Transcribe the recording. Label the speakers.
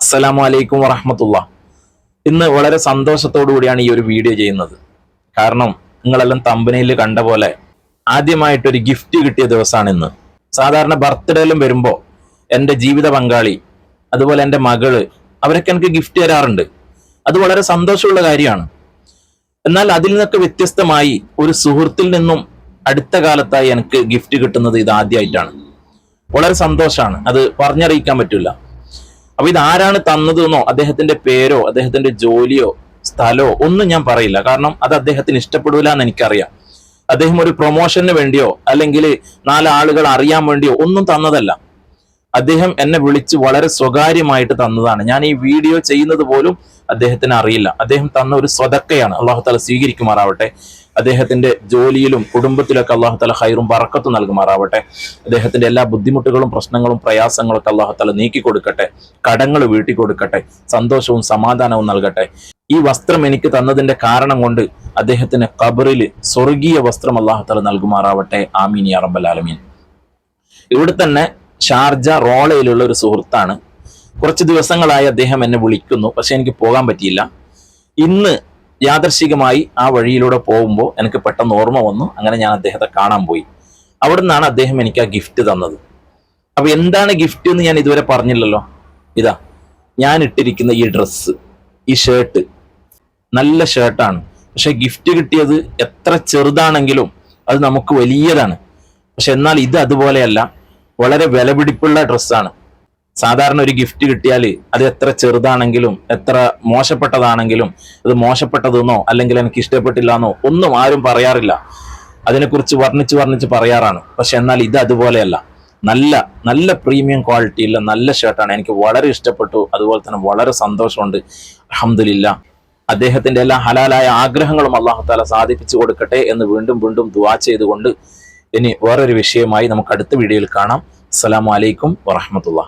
Speaker 1: അസ്സലാമു അലൈക്കും വറഹമത്തുള്ള. ഇന്ന് വളരെ സന്തോഷത്തോടു കൂടിയാണ് ഈ ഒരു വീഡിയോ ചെയ്യുന്നത്. കാരണം നിങ്ങളെല്ലാം തമ്പനയിൽ കണ്ട പോലെ ആദ്യമായിട്ടൊരു ഗിഫ്റ്റ് കിട്ടിയ ദിവസമാണ് ഇന്ന്. സാധാരണ ബർത്ത്ഡേയിലും വരുമ്പോൾ എന്റെ ജീവിത പങ്കാളി അതുപോലെ എന്റെ മകൾ അവരൊക്കെ എനിക്ക് ഗിഫ്റ്റ് തരാറുണ്ട്. അത് വളരെ സന്തോഷമുള്ള കാര്യമാണ്. എന്നാൽ അതിൽ നിന്നൊക്കെ വ്യത്യസ്തമായി ഒരു സുഹൃത്തിൽ നിന്നും അടുത്ത കാലത്തായി എനിക്ക് ഗിഫ്റ്റ് കിട്ടുന്നത് ഇത് ആദ്യമായിട്ടാണ് വളരെ സന്തോഷമാണ് അത് പറഞ്ഞറിയിക്കാൻ പറ്റില്ല അപ്പൊ ഇത് ആരാണ് തന്നതെന്നോ അദ്ദേഹത്തിന്റെ പേരോ അദ്ദേഹത്തിന്റെ ജോലിയോ സ്ഥലമോ ഒന്നും ഞാൻ പറയില്ല. കാരണം അത് അദ്ദേഹത്തിന് ഇഷ്ടപ്പെടില്ല എന്ന് എനിക്കറിയാം. അദ്ദേഹം ഒരു പ്രൊമോഷന് വേണ്ടിയോ അല്ലെങ്കിൽ നാലാളുകൾ അറിയാൻ വേണ്ടിയോ ഒന്നും തന്നതല്ല. അദ്ദേഹം എന്നെ വിളിച്ച് വളരെ സ്വകാര്യമായിട്ട് തന്നതാണ്. ഞാൻ ഈ വീഡിയോ ചെയ്യുന്നത് പോലും അദ്ദേഹത്തിന് അറിയില്ല. അദ്ദേഹം തന്ന ഒരു സ്വതക്കയാണ്. അള്ളാഹു താല സ്വീകരിക്കുമാറാവട്ടെ. അദ്ദേഹത്തിന്റെ ജോലിയിലും കുടുംബത്തിലൊക്കെ അള്ളാഹു താല ഹൈറും വറക്കത്തും നൽകുമാറാവട്ടെ. അദ്ദേഹത്തിന്റെ എല്ലാ ബുദ്ധിമുട്ടുകളും പ്രശ്നങ്ങളും പ്രയാസങ്ങളൊക്കെ അള്ളാഹു താല നീക്കി കൊടുക്കട്ടെ കടങ്ങൾ വീട്ടി കൊടുക്കട്ടെ സന്തോഷവും സമാധാനവും നൽകട്ടെ. ഈ വസ്ത്രം എനിക്ക് തന്നതിന്റെ കാരണം കൊണ്ട് അദ്ദേഹത്തിന് കബറിൽ സ്വർഗീയ വസ്ത്രം അള്ളാഹു താല നൽകുമാറാവട്ടെ. ആമീൻ യാ റബ്ബൽ ആലമീൻ. ഇവിടെ തന്നെ ഷാർജ റോളയിലുള്ള ഒരു സുഹൃത്താണ്. കുറച്ച് ദിവസങ്ങളായി അദ്ദേഹം എന്നെ വിളിക്കുന്നു. പക്ഷെ എനിക്ക് പോകാൻ പറ്റിയില്ല. ഇന്ന് യാദർശികമായി ആ വഴിയിലൂടെ പോകുമ്പോൾ എനിക്ക് പെട്ടെന്ന് ഓർമ്മ വന്നു. അങ്ങനെ ഞാൻ അദ്ദേഹത്തെ കാണാൻ പോയി. അവിടെ നിന്നാണ് അദ്ദേഹം എനിക്ക് ആ ഗിഫ്റ്റ് തന്നത്. അപ്പോൾ എന്താണ് ഗിഫ്റ്റ് എന്ന് ഞാൻ ഇതുവരെ പറഞ്ഞില്ലല്ലോ? ഇതാ ഞാൻ ഇട്ടിരിക്കുന്ന ഈ ഡ്രസ്സ് ഈ ഷർട്ട് നല്ല ഷർട്ടാണ് പക്ഷെ ഗിഫ്റ്റ് കിട്ടിയത് എത്ര ചെറുതാണെങ്കിലും അത് നമുക്ക് വലിയതാണ്. പക്ഷെ എന്നാൽ ഇത് അതുപോലെയല്ല. വളരെ വിലപിടിപ്പുള്ള ഡ്രസ്സാണ്. സാധാരണ ഒരു ഗിഫ്റ്റ് കിട്ടിയാൽ അത് എത്ര ചെറുതാണെങ്കിലും എത്ര മോശപ്പെട്ടതാണെങ്കിലും അത് മോശപ്പെട്ടതെന്നോ അല്ലെങ്കിൽ എനിക്ക് ഇഷ്ടപ്പെട്ടില്ല എന്നോ ഒന്നും ആരും പറയാറില്ല. അതിനെക്കുറിച്ച് വർണിച്ച് വർണിച്ച് പറയാറാണ്. പക്ഷെ എന്നാൽ ഇത് അതുപോലെയല്ല. നല്ല നല്ല പ്രീമിയം ക്വാളിറ്റിയുള്ള നല്ല ഷർട്ടാണ് എനിക്ക് വളരെ ഇഷ്ടപ്പെട്ടു. അതുപോലെ തന്നെ വളരെ സന്തോഷമുണ്ട്. അഹമ്മദില്ല അദ്ദേഹത്തിന്റെ എല്ലാ ഹലാലായ ആഗ്രഹങ്ങളും അള്ളാഹു താല സാധിപ്പിച്ചു കൊടുക്കട്ടെ എന്ന് വീണ്ടും വീണ്ടും ദുവാ ചെയ്തുകൊണ്ട് ഇനി വേറൊരു വിഷയമായി നമുക്ക് അടുത്ത വീഡിയോയിൽ കാണാം. അസ്സലാമു അലൈക്കും വറഹമത്തുള്ള